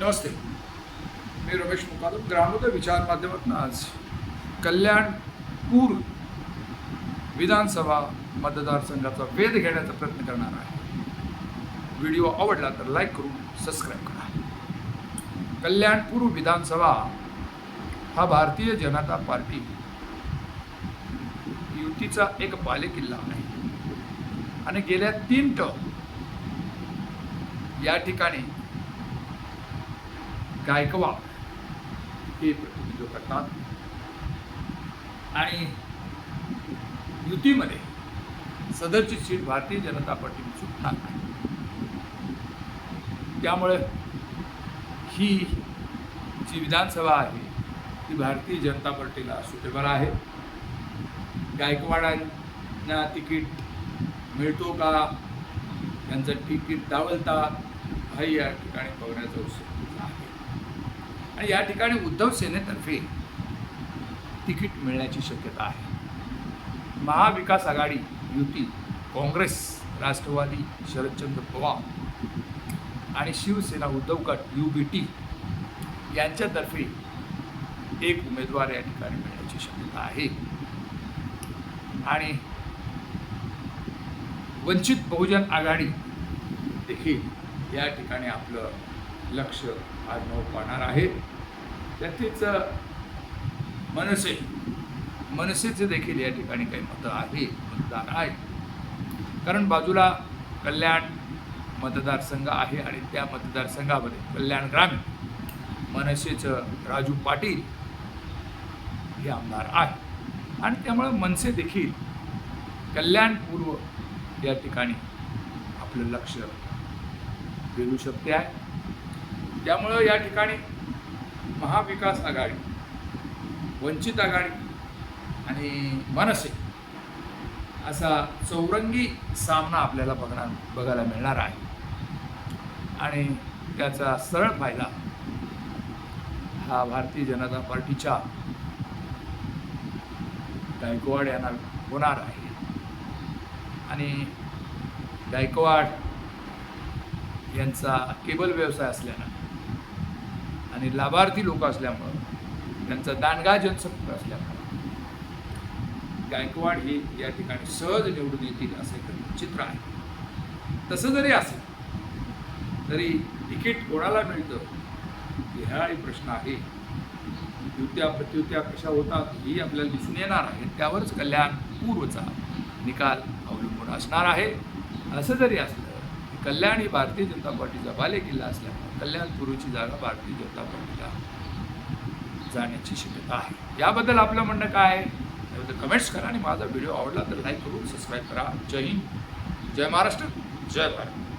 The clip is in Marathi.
नमस्ते. मी रमेश मुकादम ग्रामोदय विचार माध्यमातून आज कल्याणपूर विधानसभा मतदारसंघाचा वेध घेण्याचा प्रयत्न करणार आहे. व्हिडिओ आवडला तर लाईक करून सबस्क्राईब करा. कल्याणपूर विधानसभा हा भारतीय जनता पार्टी युतीचा एक बालेकिल्ला आहे. आणि गेल्या तीन टर्म या ठिकाणी गायकवाड. हे प्रतिनिधित्व करतात. आणि युतीमध्ये सदरची सीट भारतीय जनता पार्टीने सुटणार नाही. त्यामुळे ही जी विधानसभा आहे ती भारतीय जनता पार्टीला सुटेबल आहे. गायकवाडांना तिकीट मिळतो का? त्यांचं तिकीट डावलतात हाही या ठिकाणी बघण्याचा उत्सव. आणि या ठिकाणी उद्धव सेनेतर्फे तिकीट मिळण्याची शक्यता आहे. महाविकास आघाडी युती काँग्रेस राष्ट्रवादी शरदचंद्र पवार आणि शिवसेना उद्धव गट यू बी टी यांच्यातर्फे एक उमेदवार या ठिकाणी मिळण्याची शक्यता आहे. आणि वंचित बहुजन आघाडी देखील या ठिकाणी आपलं लक्ष आजमाव पाहणार आहे. त्यातलीच मनसे. मनसेचे देखील या ठिकाणी काही मतं आहे मतदार आहे कारण बाजूला कल्याण मतदारसंघ आहे आणि त्या मतदारसंघामध्ये कल्याण ग्रामीण मनसेचं राजू पाटील हे आमदार आहे आणि त्यामुळं मनसे देखील कल्याणपूर्व या ठिकाणी आपलं लक्ष वेधू शकते आहे. त्यामुळं या ठिकाणी महाविकास आघाडी वंचित आघाडी आणि मनसे असा चौरंगी सामना आपल्याला बघणार बघायला मिळणार आहे. आणि त्याचा सरळ फायदा हा भारतीय जनता पार्टीच्या गायकवाड यांना होणार आहे. आणि गायकवाड यांचा केबल व्यवसाय असल्यानं आणि लाभार्थी लोक असल्यामुळं त्यांचा दांडगा जनसंपर्क असल्यामुळं. गायकवाड हे या ठिकाणी सहज निवडून येतील असं एक चित्र आहे. तसं जरी असेल तरी तिकीट कोणाला मिळतं हाही प्रश्न आहे. युत्या प्रत्युत्या कशा होतात ही आपल्याला दिसून येणार आहे. त्यावरच कल्याण पूर्वचा निकाल अवलंबून असणार आहे. असं जरी असलं कल्याण ही भारतीय जनता पार्टीचा बालेकिल्ला असल्यामुळे कल्याणपूर्वची जागा भारतीय जनता पार्टीला जाण्याची शक्यता आहे. याबद्दल आपलं म्हणणं काय आहे? याबद्दल कमेंट्स करा आणि माझा व्हिडिओ आवडला तर लाईक करून सबस्क्राईब करा. जय हिंद. जय महाराष्ट्र. जय भारत.